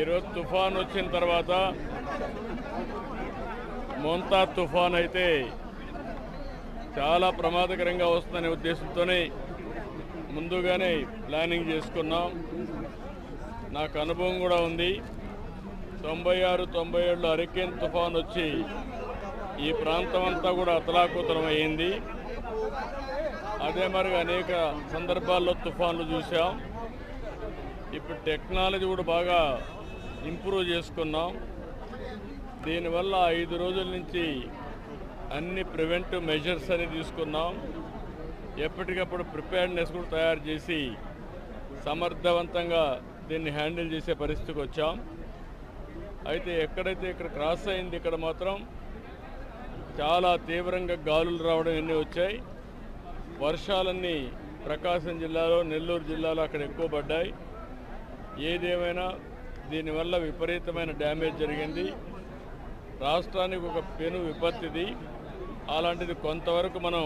ఈరోజు తుఫాన్ వచ్చిన తర్వాత మోంతా తుఫాన్ అయితే చాలా ప్రమాదకరంగా వస్తుందనే ఉద్దేశంతోనే ముందుగానే ప్లానింగ్ చేసుకున్నాం. నాకు అనుభవం కూడా ఉంది. తొంభై ఆరు తొంభై ఏడులో హరికేన్ తుఫాన్ వచ్చి ఈ ప్రాంతం అంతా కూడా అతలాకుతలం అయింది అదే మరి అనేక సందర్భాల్లో తుఫాన్లు చూసాం. ఇప్పుడు టెక్నాలజీ కూడా బాగా ఇంప్రూవ్ చేసుకున్నాం. దీనివల్ల ఐదు రోజుల నుంచి అన్ని ప్రివెంటివ్ మెజర్స్ అని తీసుకున్నాం. ఎప్పటికప్పుడు ప్రిపేర్నెస్ కూడా తయారు చేసి సమర్థవంతంగా దీన్ని హ్యాండిల్ చేసే పరిస్థితికి వచ్చాం. అయితే ఎక్కడైతే ఇక్కడ క్రాస్ అయింది ఇక్కడ మాత్రం చాలా తీవ్రంగా గాలులు రావడం ఎన్ని వచ్చాయి. వర్షాలన్నీ ప్రకాశం జిల్లాలో నెల్లూరు జిల్లాలో అక్కడ ఎక్కువ పడ్డాయి. ఏదేమైనా దీనివల్ల విపరీతమైన డ్యామేజ్ జరిగింది. రాష్ట్రానికి ఒక పెను విపత్తిది. అలాంటిది కొంతవరకు మనం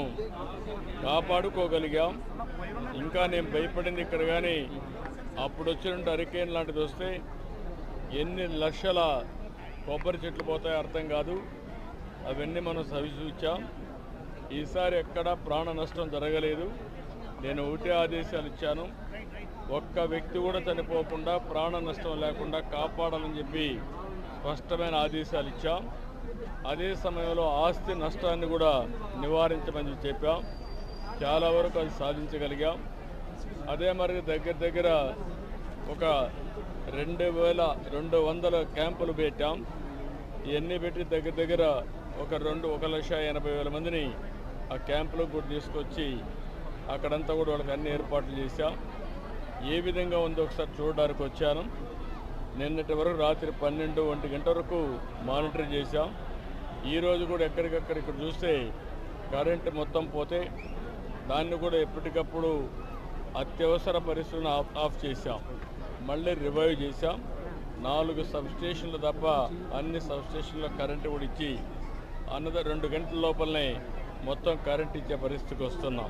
కాపాడుకోగలిగాం. ఇంకా నేను భయపడింది ఇక్కడ కానీ అప్పుడు వచ్చినట్టు హరికేన్ లాంటిది వస్తే ఎన్ని లక్షల కొబ్బరి చెట్లు పోతాయో అర్థం కాదు. అవన్నీ మనం సవిచూచాం ఈసారి ఎక్కడా ప్రాణ నష్టం జరగలేదు. నేను ఒకటే ఆదేశాలు ఇచ్చాను. ఒక్క వ్యక్తి కూడా చనిపోకుండా ప్రాణ నష్టం లేకుండా కాపాడాలని చెప్పి స్పష్టమైన ఆదేశాలు ఇచ్చాం. అదే సమయంలో ఆస్తి నష్టాన్ని కూడా నివారించమని చెప్పాం చాలా వరకు అది సాధించగలిగాం. అదే మరి దగ్గర దగ్గర ఒక రెండు వేల రెండు వందల క్యాంపులు పెట్టాం. ఇవన్నీ పెట్టి దగ్గర దగ్గర ఒక రెండు ఒక లక్ష ఎనభై వేల మందిని ఆ క్యాంపులకు కూడా తీసుకొచ్చి అక్కడంతా కూడా వాళ్ళకి అన్ని ఏర్పాట్లు చేశాం. ఏ విధంగా ఉందో ఒకసారి చూడడానికి వచ్చాను. నిన్నటి వరకు రాత్రి పన్నెండు ఒంటి గంట వరకు మానిటర్ చేశాం. ఈరోజు కూడా ఎక్కడికక్కడ ఇక్కడ చూస్తే కరెంటు మొత్తం పోతే దాన్ని కూడా ఎప్పటికప్పుడు అత్యవసర పరిస్థితులను ఆఫ్ ఆఫ్ చేశాం. మళ్ళీ రివైవ్ చేశాం. నాలుగు సబ్స్టేషన్లు తప్ప అన్ని సబ్స్టేషన్లో కరెంటు కూడా ఇచ్చి అన్నద రెండు గంటల లోపలనే మొత్తం కరెంట్ ఇచ్చే పరిస్థితికి వస్తున్నాం.